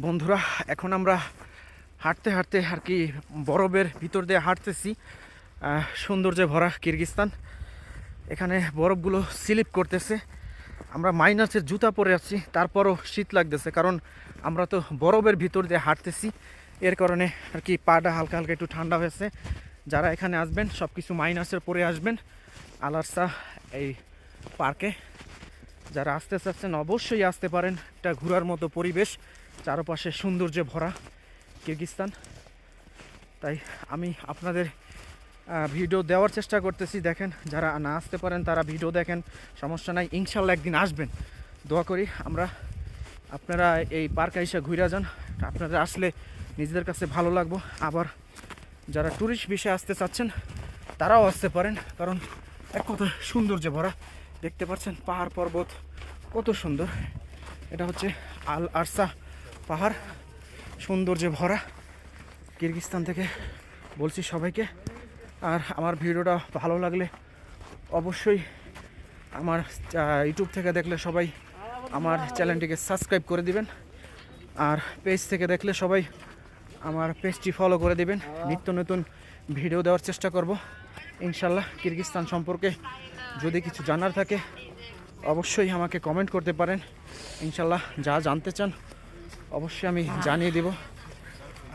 বন্ধুরা, এখন আমরা হাঁটতে হাঁটতে আর কি বরফের ভিতর দিয়ে হাঁটতেছি। সৌন্দর্যে ভরা কিরগিস্তান এখানে বরফগুলো স্লিপ করতেছে। আমরা মাইনাসের জুতা পরে আছি, তারপরও শীত লাগতেছে, কারণ আমরা তো বরফের ভিতর দিয়ে হাঁটতেছি। এর কারণে আর কি পাটা হালকা হালকা একটু ঠান্ডা হয়েছে। যারা এখানে আসবেন সব কিছু মাইনাসের পরে আসবেন। আলারসা এই পার্কে। যারা আসতে চাচ্ছেন, অবশ্যই আসতে পারেন। একটা ঘোরার মতো পরিবেশ। চারপাশে সৌন্দর্যে ভরা কিরগিস্তান তাই আমি আপনাদের ভিডিও দেওয়ার চেষ্টা করতেছি। দেখেন, যারা না আসতে পারেন, তারা ভিডিও দেখেন, সমস্যা নাই। ইনশাল্লাহ একদিন আসবেন। দোয়া করি আমরা আপনারা এই পার্কে এসে ঘুরে যান। আপনারা আসলে নিজেদের কাছে ভালো লাগবো। আবার যারা ট্যুরিস্ট বিষয়ে আসতে চাচ্ছেন, তারাও আসতে পারেন। কারণ এক কথা সৌন্দর্যে ভরা। দেখতে পাচ্ছেন পাহাড় পর্বত, কত সুন্দর। এটা হচ্ছে আল আরসা। পাহাড়, সৌন্দর্যে ভরা কিরগিস্তান থেকে বলছি সবাইকে। আর আমার ভিডিওটা ভালো লাগলে অবশ্যই আমার ইউটিউব থেকে দেখলে সবাই আমার চ্যানেলটিকে সাবস্ক্রাইব করে দিবেন। আর পেজ থেকে দেখলে সবাই আমার পেজটি ফলো করে দিবেন। নিত্য নতুন ভিডিও দেওয়ার চেষ্টা করব। ইনশাল্লাহ কিরগিস্তান সম্পর্কে যদি কিছু জানার থাকে, অবশ্যই আমাকে কমেন্ট করতে পারেন। ইনশাল্লাহ যা জানতে চান অবশ্যই আমি জানিয়ে দেব।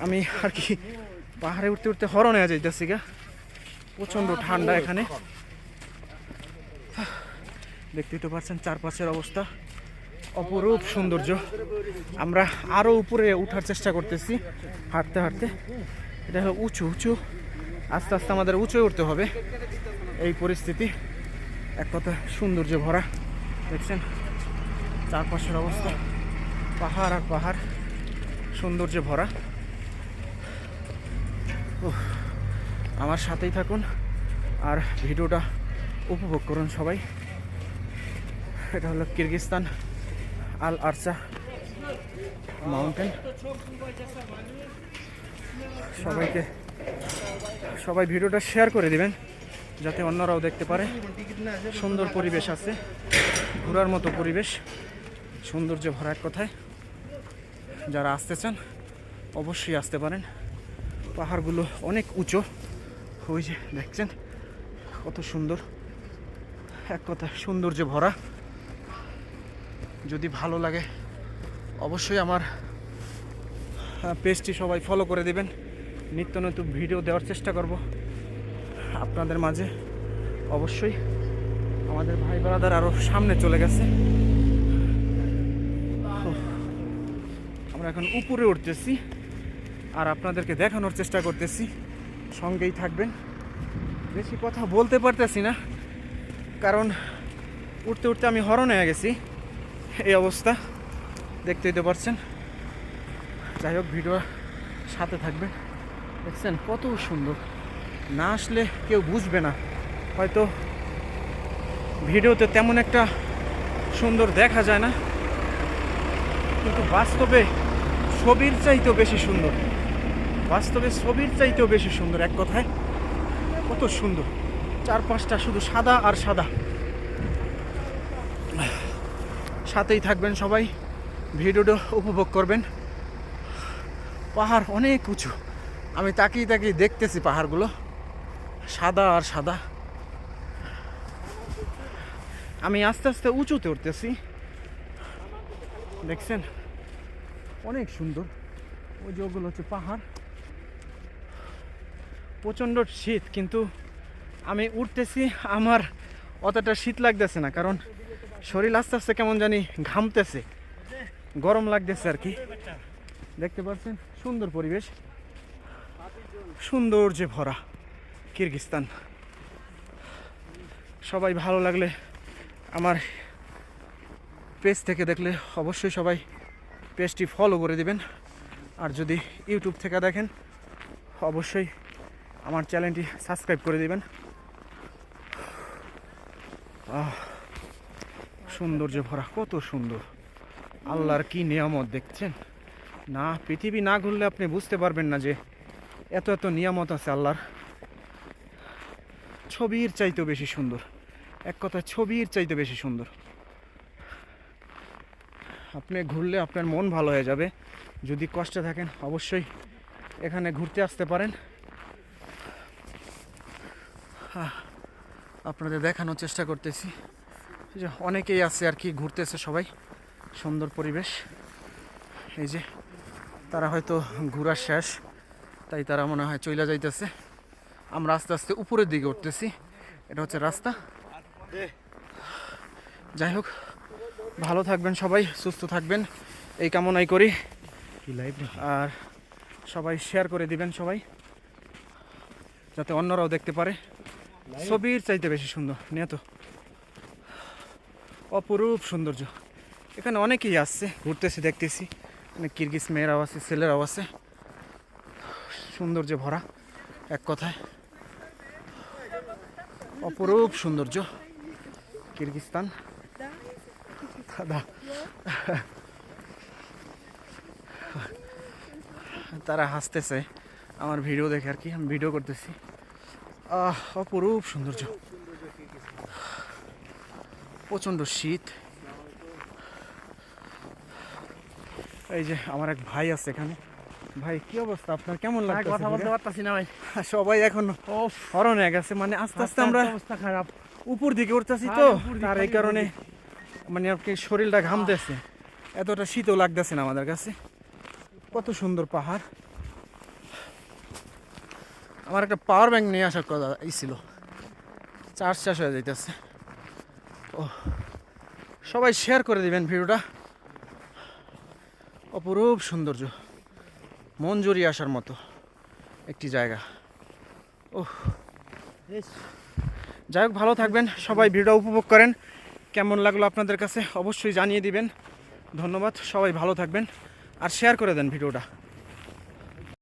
আমি আর কি পাহাড়ে উঠতে উঠতে হরণ যাইতেছি গা। প্রচণ্ড ঠান্ডা এখানে। দেখতেই তো পাচ্ছেন চারপাশের অবস্থা। অপরূপ সৌন্দর্য। আমরা আরও উপরে উঠার চেষ্টা করতেছি, হাঁটতে হাঁটতে। এটা উঁচু উঁচু। আস্তে আস্তে আমাদের উঁচু উঠতে হবে। এই পরিস্থিতি এক কথা সৌন্দর্য ভরা। দেখছেন? চারপাশের অবস্থা। পাহাড় আর পাহাড়, সৌন্দর্যে ভরা। ও আমার সাথেই থাকুন আর ভিডিওটা উপভোগ করুন সবাই। এটা হলো কিরগিস্তান আল আরসা মাউন্টেন। সবাইকে, সবাই ভিডিওটা শেয়ার করে দিবেন, যাতে অন্যরাও দেখতে পারে। সুন্দর পরিবেশ আছে, ঘোরার মতো পরিবেশ, সৌন্দর্য ভরা এক কথায়। যারা আসতে চান অবশ্যই আসতে পারেন। পাহাড়গুলো অনেক উঁচু। ওই যে দেখছেন, কত সুন্দর। এক কথা, সৌন্দর্যে ভরা। যদি ভালো লাগে, অবশ্যই আমার পেজটি সবাই ফলো করে দেবেন। নিত্য নতুন ভিডিও দেওয়ার চেষ্টা করব। আপনাদের মাঝে অবশ্যই আমাদের ভাই ব্রাদার আরও সামনে চলে গেছে। আমরা এখন উপরে উঠতেছি আর আপনাদেরকে দেখানোর চেষ্টা করতেছি। সঙ্গেই থাকবেন। বেশি কথা বলতে পারতেছি না, কারণ উঠতে উঠতে আমি হরণ হয়ে গেছি। এই অবস্থা, দেখতেই তো পারছেন। যাই হোক, ভিডিও সাথে থাকবেন। দেখছেন কত সুন্দর। না আসলে কেউ বুঝবে না। হয়তো ভিডিওতে তেমন একটা সুন্দর দেখা যায় না। কিন্তু বাস্তবে ছবির চাইতেও বেশি সুন্দর। বাস্তবে ছবির চাইতেও বেশি সুন্দর, এক কথায়। কত সুন্দর। চার পাঁচটা শুধু সাদা আর সাদা। সাথেই থাকবেন সবাই। ভিডিওটা উপভোগ করবেন। পাহাড় অনেক উঁচু। আমি তাকিয়ে তাকিয়ে দেখতেছি পাহাড়গুলো। সাদা আর সাদা। আমি আস্তে আস্তে উঁচুতে উঠতেছি। দেখছেন? অনেক সুন্দর। ওই যে ওগুলো হচ্ছে পাহাড়। প্রচণ্ড শীত, কিন্তু আমি উঠতেছি, আমার অতটা শীত লাগতেছে না, কারণ শরীর আস্তে আস্তে কেমন জানি ঘামতেছে। গরম লাগতেছে আর কি। দেখতে পাচ্ছেন, সুন্দর পরিবেশ। সৌন্দর্যে ভরা কিরগিস্তান। সবাই ভালো লাগলে আমার পেজ থেকে দেখলে অবশ্যই সবাই পেজটি ফলো করে দেবেন। আর যদি ইউটিউব থেকে দেখেন, অবশ্যই আমার চ্যানেলটি সাবস্ক্রাইব করে দেবেন। সৌন্দর্য ভরা, কত সুন্দর। আল্লাহর কি নিয়ামত দেখছেন? না, পৃথিবী না ঘুরলে আপনি বুঝতে পারবেন না যে এত এত নিয়ামত আছে আল্লাহর। ছবির চাইতেও বেশি সুন্দর। এক কথায় ছবির চাইতে বেশি সুন্দর। আপনি ঘুরলে আপনার মন ভালো হয়ে যাবে। যদি কষ্টে থাকেন, অবশ্যই এখানে ঘুরতে আসতে পারেন। আপনাদের দেখানোর চেষ্টা করতেছি। যে অনেকেই আছে আর কি, ঘুরতেছে সবাই। সুন্দর পরিবেশ। এই যে তারা হয়তো ঘোরা শেষ, তাই তারা মনে হয় চইলা যাইতেছে। আমরা আস্তে আস্তে উপরের দিকে উঠতেছি। এটা হচ্ছে রাস্তা। যাই হোক ভালো থাকবেন সবাই সুস্থ থাকবেন। এই কামনাই করি। আর সবাই শেয়ার করে দিবেন সবাই যাতে অন্যরাও দেখতে পারে। ছবির চাইতে বেশি সুন্দর নিয়ে তো। অপরূপ সৌন্দর্য। এখানে অনেকেই আসছে ঘুরতেছি দেখতেছি। অনেক কিরগিজ মেয়েরাও আছে ছেলেরাও আছে। সৌন্দর্যে ভরা এক কথায়। অপরূপ সৌন্দর্য। কিরগিস্তান দাদা। তারা হাসতেছে। আমার ভিডিও দেখে আর কি আমি ভিডিও করতেছি। আহ অপরূপ সৌন্দর্য। প্রচণ্ড শীত। এই যে আমার এক ভাই আছে এখানে। ভাই কি অবস্থা? আপনার কেমন লাগছে কথা বলতে পারতাছি না ভাই। সবাই এখন হরণ গেছে। মানে আস্তে আস্তে আমরা অবস্থা খারাপ। উপর দিকে উঠতেছি তো। তার এই কারণে মানে আপনি শরীরটা ঘামতেছে। এতটা শীতও লাগতেছে না আমাদের কাছে। কত সুন্দর পাহাড়। আমার একটা পাওয়ার ব্যাংক নিয়ে আসার কথা এই ছিল। চার্জ শেষ হয়ে যাইতেছে। ও সবাই শেয়ার করে দিবেন ভিডিওটা। অপরূপ সৌন্দর্য। মন জড়িয়ে আসার মতো একটি জায়গা। ও যাই হোক, ভালো থাকবেন। সবাই ভিডিও উপভোগ করেন। কেমন লাগল আপনাদের কাছে অবশ্যই জানিয়ে দিবেন। ধন্যবাদ, সবাই ভালো থাকবেন আর শেয়ার করে দেন ভিডিওটা।